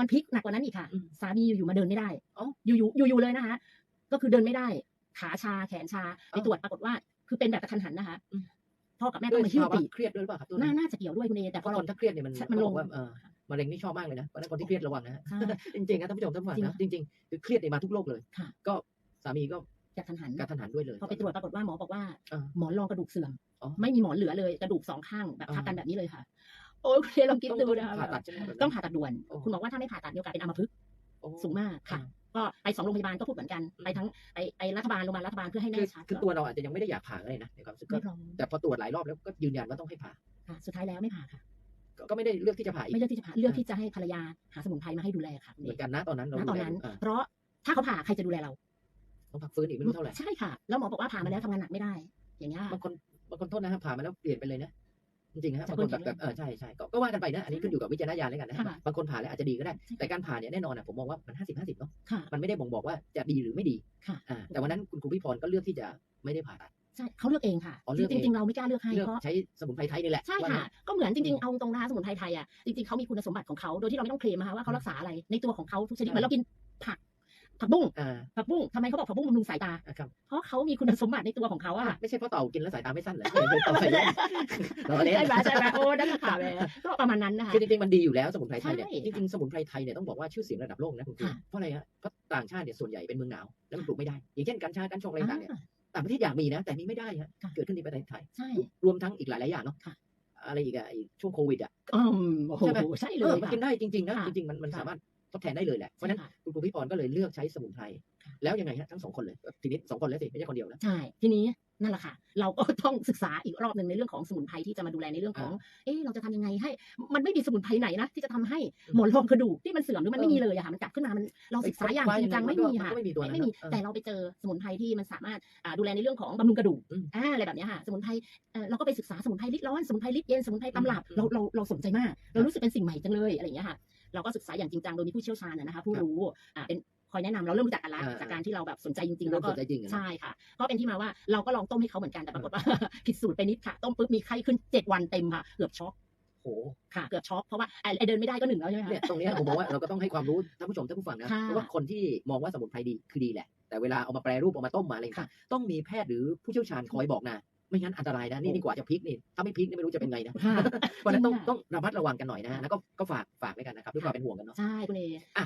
มันพลิกหนักกว่านั้นอีกค่ะอืมสามีอยู่ๆมาเดินไม่ได้เอ้าอยู่ๆอยู่ๆเลยนะคะ ก็คือเดินไม่ได้ ขาชาแขนชาไปเอ้าตรวจปรากฏว่า คือเป็นแบบกระทันหันนะคะอืมพ่อกับแม่ด้ต้วอยงมาหิ้วภาวะปีกเครียดด้วยหรือเปล่าครับตัวน่านั้นน่าจะเกี่ยวด้วยคุณเอแต่เพพอราะเราคนถ้าเครียดเนี่ยมันมันลงเขาบอกว่าเออมะเร็งนี่ชอบมากเลยนะเพราะฉะนั้นคนที่เครียดระวังนะฮะใช่จริงๆนะท่านผู้ชมท่านผู้ฟังนะจริงๆคือเครียดเนี่ยมาทุกโรคเลยค่ะก็สามีก็กระทันหันกระทันหันด้วยเลยพอไปตรวจปรากฏว่าหมอบอกว่าอ่าหมอนรองกระดูกเสื่อมอ๋อไม่มีหมอนเหลือเลยกระดูกสองข้างแบบอ่าทับกันแบบนี้เลยค่ะ โอ้ยคุณเอลองคิดต้องดูต้องนะคะผ่าตัดใช่ไหมแบบนั้นต้องผ่าตัดด่วนโอ้คุณบอกว่าถ้าไม่ผ่าตัดมีโอกาสเป็นอัมพฤกษ์โอ้สูงมากค่ะ ก็ไปสองโรงพยาบาลก็พูดเหมือนกัน ไปทั้งไปไปรัฐบาลโรงพยาบาลรัฐบาลเพื่อให้คืแน่อชัดคือตัวเราอาจจะยังไม่ได้อยากผ่าเลยนะในความรู้สึกก็ไม่พร้อมแต่พอตรวจหลายรอบแล้วก็ยืนยันว่าต้องให้ผ่าค่ะสุดท้ายแล้วไม่ผ่าค่ะก็ก็ไม่ได้เลือกที่จะผ่าอีกไม่เลือกที่จะผ่าเลือกที่จะให้ภรรยาหาสมุนไพรมาให้ดูแลค่ะเหมือนกันนะตอนนั้นเราณตอนนั้นดูแลอ่าเพราะถ้าเขาผ่าใครจะดูแลเราต้องพักฟื้นอีกไม่รู้เท่าไหร่ใช่ค่ะแล้วหมอบอกว่าผ่ามาแล้วทำงานหนักไม่ได้ อย่างเงี้ยบางคนบางคนโทษนะครับผ่ามาแล้วเปลี่ยนไปเลยนะ จริงๆฮะจากบางคนคนแบบเห็นแบบเออใช่ใช่ก็ก็ว่ากันไปนะอันนี้ขึ้นอยู่กับวิจารณญาณแล้วกันนะฮะค่ะบางคนผ่าแล้วอาจจะดีก็ได้ แต่การผ่าเนี่ยแน่นอนอะผมมองว่ามันห้าสิบห้าสิบเนาะค่ะมันไม่ได้บ่งบอกว่าจะดีหรือไม่ดีค่ะอ่าแต่วันนั้นคุณครูพี่พรก็เลือกที่จะไม่ได้ผ่าตัดใช่เขาเลือกเองค่ะอ๋อเลือกจเองริงๆเราไม่กล้าเลือกให้เลือกเพราะใช้สมุนไพรไทยนี่แหละใช่ว่าค่ะงั้นก็เหมือนจริงอืมๆเอาตรงนะคะสมุนไพรไทยอะจริงๆเขามีคุณสมบัติของเขาโดยที่เราไม่ต้องเคลมนะคะว่าเขาอืมรักษาอะไรในตัวของเขาทุกชนิดใช่เหมือนเรากินผัก ผักบุ้งอ่าผักบุ้งทำไมเขาบอกผักบุ้งบำรุงสายตา อะครับเพราะเขามีคุณสมบัติในตัวของเขาอะค่ะ ไม่ใช่เพราะเต่ากินแล้วสายตาไม่สั้นเหรอเคยเคยเต่าใส่แว่นเราเล่นใช่ไหมใช่ไหมโอ้นั่นแหละค่ะแม่ก็ประมาณนั้นนะคะคือจริงๆมันดีอยู่แล้วสมุนไพรไทยเนี่ยใช่จริงๆสมุนไพรไทยเนี่ยต้องบอกว่าชื่อเสียงระดับโลกนะคุณครูค่ะเพราะอะไรฮะเพราะต่างชาติเนี่ยส่วนใหญ่เป็นเมืองหนาวแล้วมันปลูกไม่ได้ อย่างเช่นกัญชากัญชงอะไรต่างๆเนี่ยอ่าต่างประเทศอยากมีนะ แต่นี่ไม่ได้ฮะค่ะเกิดขึ้นในประเทศไทยใช่รวมทั้งอีกหลายๆอย่างเนาะค่ะอะไรอีกอะไอ้ช่วงโควิดอะอืมโอ้โหใช่ไหมใช่เลเออยมันค่ะกินได้จริงๆนะค่ะจริงๆมันมันค่ะสามารถ ทดแทนได้เลยแหละ เพราะฉะนั้นใช่ค่ะคุณครูพี่พรก็เลยเลือกใช้สมุนไพรค่ะแล้วยังไงฮะทั้งสองคนเลย ทีนี้สองคนแล้วสิไม่ใช่คนเดียวนะ ใช่ ทีนี้นั่นแหละค่ะ เราก็ต้องศึกษาอีกรอบหนึ่งในเรื่องของสมุนไพรที่จะมาดูแลในเรื่องของ เอ๊ะเราจะทำยังไงให้ มันไม่มีสมุนไพรไหนนะที่จะทำให้หมอนรองกระดูกที่มันเสื่อมหรือมันไม่มีเลยอะค่ะ มันกลับขึ้นมา มันเราศึกษาอย่างจริงจังไม่มีค่ะนก็ไม่มีตัวนั้นไม่มีเนอะเออแต่เราไปเจอสมุนไพรที่มันสามารถอ่าดูแลในเรื่องของบำรุงกระดูกอืมอ่าอะไรแบบเนี้ยค่ะ สมุนไพรเอ่อเราก็ไปศึกษาสมุนไพรลิดร้อน สมุนไพรลิดเย็น สมุนไพรตำรับอืมเราเราเราสนใจมาก เรารู้สึกเป็นสิ่งใหม่จังเลยอะไรอย่างเงี้ยค่ะ เราก็ศึกษาอย่างจริงจังโดยมีผู้เชี่ยวชาญนะนะคะผู้รู้อ่าเป็นคอยแนะนำเราเริ่มรู้จักกันละอ่าจากการที่เราแบบสนใจจริงๆเริ่แล้มวก็สนใจจริงอะนะใช่ค่ะก็เป็นที่มาว่าเราก็ลองต้มให้เขาเหมือนกันแต่ปรากฏว่าผิดสูตรไปนิดค่ะ ต้มปุ๊บมีไข้ขึ้นเจ็ดวันเต็มค่ะเกือบช็อกโอ้โหค่ะเกือบช็อกเพราะว่าไอ้ไอ้เดินไม่ได้ก็หนึ่งแล้วใช่ไหมคะเนี่ยตรงเนี้ยผมมองว่าเราก็ต้องให้ความรู้ท่านผู้ชมท่านผู้ฟังนะค่ะเพราะว่าคนที่มองว่าสมุนไพรดีคือดีแหละ แต่เวลาเอามาแปรรูปเอามาต้มมาอะไรต่างค่ะๆต้องมีแพทย์หรือผู้เชี่ยวชาญคอยบอกนะ ไม่งั้นอันตรายนะนี่นี่กว่าจะพลิกนี่ถ้าไม่พลิกนี่ไม่รู้จะเป็นไงนะค่ะเพราะฉะนั้นต้องจริงค่ะต้องระมัดระวังกันหน่อยนะฮะแล้วก็ก็ฝากฝากไว้กันนะครับด้วยความเป็นห่วงกันเนาะใช่คุณเออะ